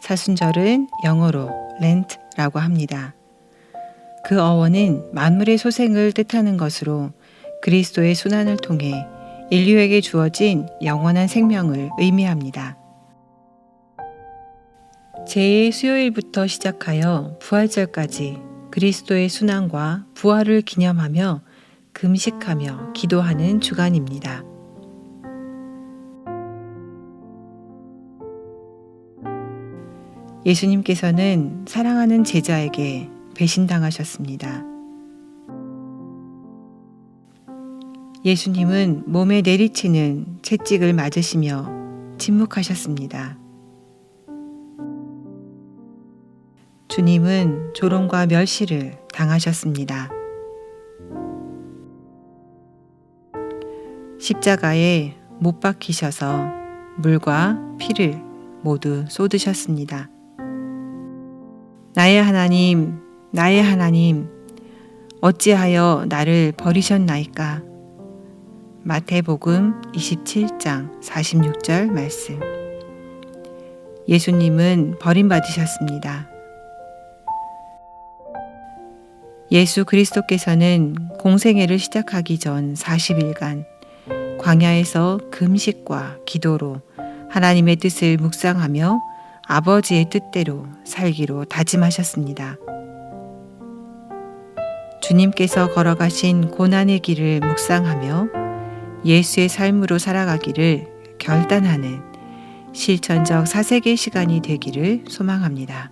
사순절은 영어로 렌트라고 합니다. 그 어원은 만물의 소생을 뜻하는 것으로 그리스도의 순환을 통해 인류에게 주어진 영원한 생명을 의미합니다. 제2 수요일부터 시작하여 부활절까지 그리스도의 순환과 부활을 기념하며 금식하며 기도하는 주간입니다. 예수님께서는 사랑하는 제자에게 배신당하셨습니다. 예수님은 몸에 내리치는 채찍을 맞으시며 침묵하셨습니다. 주님은 조롱과 멸시를 당하셨습니다. 십자가에 못 박히셔서 물과 피를 모두 쏟으셨습니다. 나의 하나님, 나의 하나님, 어찌하여 나를 버리셨나이까? 마태복음 27장 46절 말씀. 예수님은 버림받으셨습니다. 예수 그리스도께서는 공생애를 시작하기 전 40일간 광야에서 금식과 기도로 하나님의 뜻을 묵상하며 아버지의 뜻대로 살기로 다짐하셨습니다. 주님께서 걸어가신 고난의 길을 묵상하며 예수의 삶으로 살아가기를 결단하는 실천적 사색의 시간이 되기를 소망합니다.